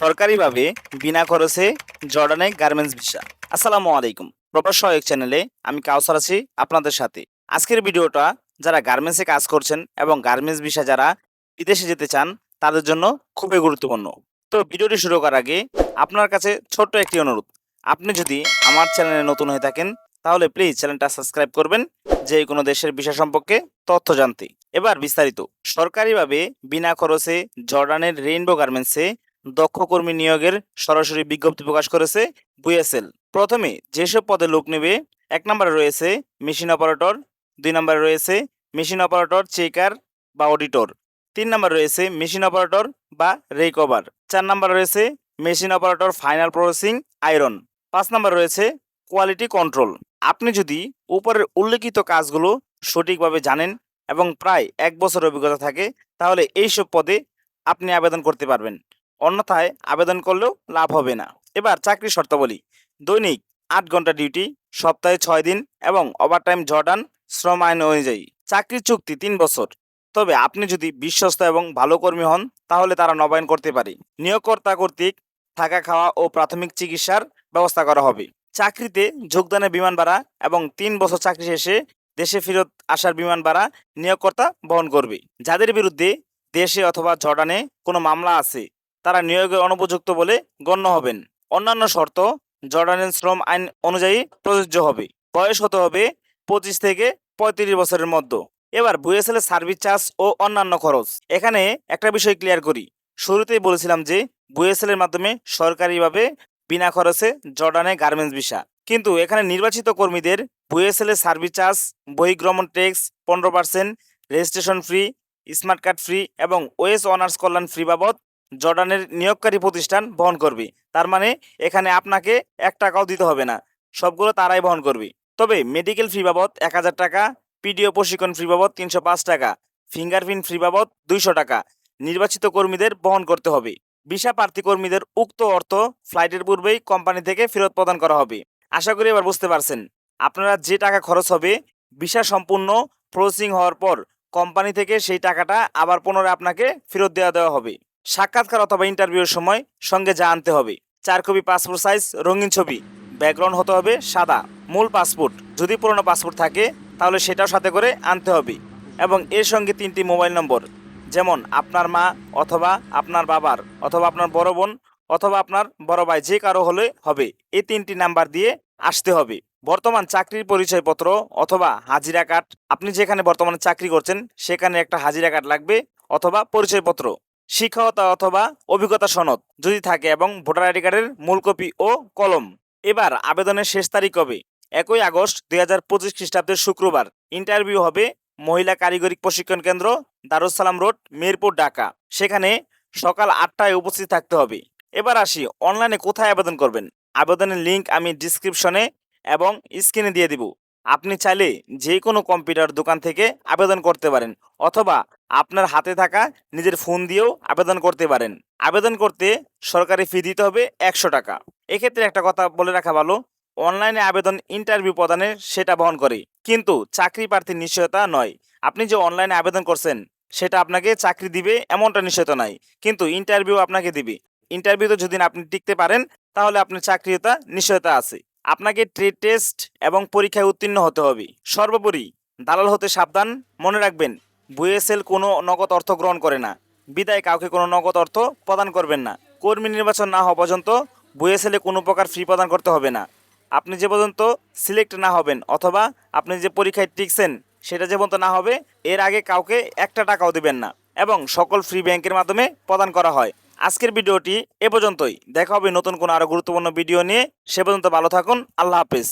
সরকারিভাবে বিনা খরচে জর্ডানে গার্মেন্টস ভিসা। আসসালামু আলাইকুম। প্রবাস সহায়ক চ্যানেলে আমি কাউসার আছি আপনাদের সাথে। আজকের ভিডিওটা যারা গার্মেন্টসে কাজ করছেন এবং গার্মেন্টস ভিসা যারা বিদেশে যেতে চান, তাদের জন্য খুবই গুরুত্বপূর্ণ। তো ভিডিওটি শুরু করার আগে আপনার কাছে ছোট্ট একটি অনুরোধ। আপনি যদি আমার চ্যানেলে নতুন হয়ে থাকেন, তাহলে প্লিজ চ্যানেলটা সাবস্ক্রাইব করবেন যে কোনো দেশের বিষয় সম্পর্কে তথ্য জানতে। এবার বিস্তারিত। সরকারিভাবে বিনা খরচে জর্ডানের রেইনবো গার্মেন্টসে দক্ষ কর্মী নিয়োগের সরাসরি বিজ্ঞপ্তি প্রকাশ করেছে বুয়েসেল প্রথমে, যেসব পদে লোক নেবে, এক নম্বরে রয়েছে মেশিন অপারেটর, দুই নম্বরে রয়েছে মেশিন অপারেটর, চেকার বা অডিটর। তিন নম্বর রয়েছে মেশিন অপারেটর বা রেকভার চার নম্বর রয়েছে machine operator, final processing, iron. পাঁচ নম্বর রয়েছে কোয়ালিটি কন্ট্রোল। আপনি যদি উপরের উল্লেখিত কাজগুলো সঠিকভাবে জানেন এবং প্রায় এক বছর অভিজ্ঞতা থাকে, তাহলে এইসব পদে আপনি আবেদন করতে পারবেন। অন্যথায় আবেদন করলেও লাভ হবে না। এবার চাকরি শর্তাবলী। দৈনিক আট ঘণ্টা ডিউটি, সপ্তাহে ছয় দিন এবং ওভারটাইম জর্ডান শ্রম আইন অনুযায়ী। চাকরির চুক্তি তিন বছর। তবে আপনি যদি বিশ্বস্ত এবং ভালো কর্মী হন, তাহলে তারা নবায়ন করতে পারে। নিয়োগকর্তা কর্তৃক থাকা খাওয়া ও প্রাথমিক চিকিৎসার ব্যবস্থা করা হবে। চাকরিতে যোগদানের বিমান ভাড়া এবং তিন বছর চাকরি শেষে দেশে ফেরত আসার বিমান ভাড়া নিয়োগকর্তা বহন করবে। যাদের বিরুদ্ধে দেশে অথবা জর্ডানে কোনো মামলা আছে তারা নিয়োগের অনুপযুক্ত বলে গণ্য হবেন। অন্যান্য শর্ত, জর্ডানের শ্রম আইন অনুযায়ী প্রযোজ্য হবে। বয়স হতে হবে পঁচিশ থেকে পঁয়ত্রিশ বছরের মধ্যে। এবার বুয়েসেলের সার্ভিস চার্জ ও অন্যান্য খরচ। এখানে একটা বিষয় ক্লিয়ার করি। শুরুতেই বলেছিলাম যে বুয়েসেলের মাধ্যমে সরকারিভাবে বিনা খরচে জর্ডানে গার্মেন্টস ভিসা। কিন্তু এখানে নির্বাচিত কর্মীদের বুয়েসেলের সার্ভিস চার্জ বহিগ্রমণ ট্যাক্স পনেরো percent, registration free, smart card free এবং ওয়েস অনার্স কল্যাণ ফ্রি বাবদ জর্ডানের নিয়োগকারী প্রতিষ্ঠান বহন করবে। তার মানে এখানে আপনাকে এক টাকাও দিতে হবে না। সবগুলো তারাই বহন করবে। তবে মেডিকেল ফি বাবদ এক হাজার টাকা, পিডিও প্রশিক্ষণ ফি বাবদ তিনশো পাঁচ টাকা, ফিঙ্গারপ্রিন্ট ফি বাবদ দুইশো টাকা। নির্বাচিত কর্মীদের বহন করতে হবে। ভিসা প্রার্থী কর্মীদের উক্ত অর্থ ফ্লাইটের পূর্বেই কোম্পানি থেকে ফেরত প্রদান করা হবে। আশা করি এবার বুঝতে পারছেন। আপনারা যে টাকা খরচ হবে, ভিসা সম্পূর্ণ প্রসেসিং হওয়ার পর কোম্পানি থেকে সেই টাকাটা আবার পুনরায় আপনাকে ফেরত দেওয়া দেওয়া হবে। সাক্ষাৎকার অথবা ইন্টারভিউর সময় সঙ্গে যা আনতে হবে। চার কপি পাসপোর্ট সাইজ, রঙিন ছবি। ব্যাকগ্রাউন্ড হতে হবে সাদা। মূল পাসপোর্ট। যদি পুরনো পাসপোর্ট থাকে, তাহলে সেটাও সাথে করে আনতে হবে। এবং এর সঙ্গে তিনটি মোবাইল নম্বর। যেমন আপনার মা অথবা আপনার বাবার, অথবা আপনার বড় বোন, অথবা আপনার বড় ভাই, যে কারও হলে হবে। এই তিনটি নাম্বার দিয়ে আসতে হবে। বর্তমান চাকরির পরিচয়পত্র অথবা হাজিরা কার্ড। আপনি যেখানে বর্তমানে চাকরি করছেন, সেখানে একটা হাজিরা কার্ড লাগবে অথবা পরিচয়পত্র। শিক্ষকতা অথবা অভিজ্ঞতা সনদ যদি থাকে এবং ভোটার আইডি কার্ডের মূল কপি ও কলম। এবার আবেদনের শেষ তারিখ কবে? একই আগস্ট দুই হাজার পঁচিশ খ্রিস্টাব্দের শুক্রবার। ইন্টারভিউ হবে মহিলা কারিগরি প্রশিক্ষণ কেন্দ্র দারুসালাম রোড, মিরপুর, ঢাকা। সেখানে সকাল আটটায় উপস্থিত থাকতে হবে। এবার আসি অনলাইনে কোথায় আবেদন করবেন? আবেদনের লিংক আমি ডিসক্রিপশনে এবং স্ক্রিনে দিয়ে দিব। আপনি চাইলে যে কোনো কম্পিউটার দোকান থেকে আবেদন করতে পারেন অথবা আপনার হাতে থাকা নিজের ফোন দিয়েও আবেদন করতে পারেন। আবেদন করতে সরকারি ফি দিতে হবে একশো টাকা। এক্ষেত্রে একটা কথা বলে রাখা ভালো, অনলাইনে আবেদন ইন্টারভিউ প্রদানের সেটা বহন করে। কিন্তু চাকরি প্রার্থীর নিশ্চয়তা নয়। আপনি যে অনলাইনে আবেদন করছেন, সেটা আপনাকে চাকরি দিবে এমনটা নিশ্চয়তা নাই। কিন্তু ইন্টারভিউ আপনাকে দিবে। ইন্টারভিউতে যদি আপনি টিকতে পারেন, তাহলে আপনার চাকরিতা নিশ্চয়তা আছে। আপনাকে ট্রেড টেস্ট এবং পরীক্ষায় উত্তীর্ণ হতে হবে। সর্বোপরি দালাল হতে সাবধান। মনে রাখবেন বুয়েসেল কোনো নগদ অর্থ গ্রহণ করে না। বিদায় কাউকে কোনো নগদ অর্থ প্রদান করবেন না। কর্মী নির্বাচন না হওয়া পর্যন্ত বুয়েসেলে কোনো প্রকার ফি প্রদান করতে হবে না। আপনি যে পর্যন্ত সিলেক্ট না হবেন অথবা আপনি যে পরীক্ষায় টিকছেন সেটা যে পর্যন্ত না হবে, এর আগে কাউকে একটা টাকাও দিবেন না এবং সকল ফ্রি ব্যাংকের মাধ্যমে প্রদান করা হয়। আজকের ভিডিওটি এ পর্যন্তই। দেখা হবে নতুন কোনো আরও গুরুত্বপূর্ণ ভিডিও নিয়ে। সে পর্যন্ত ভালো থাকুন। আল্লাহ হাফেজ।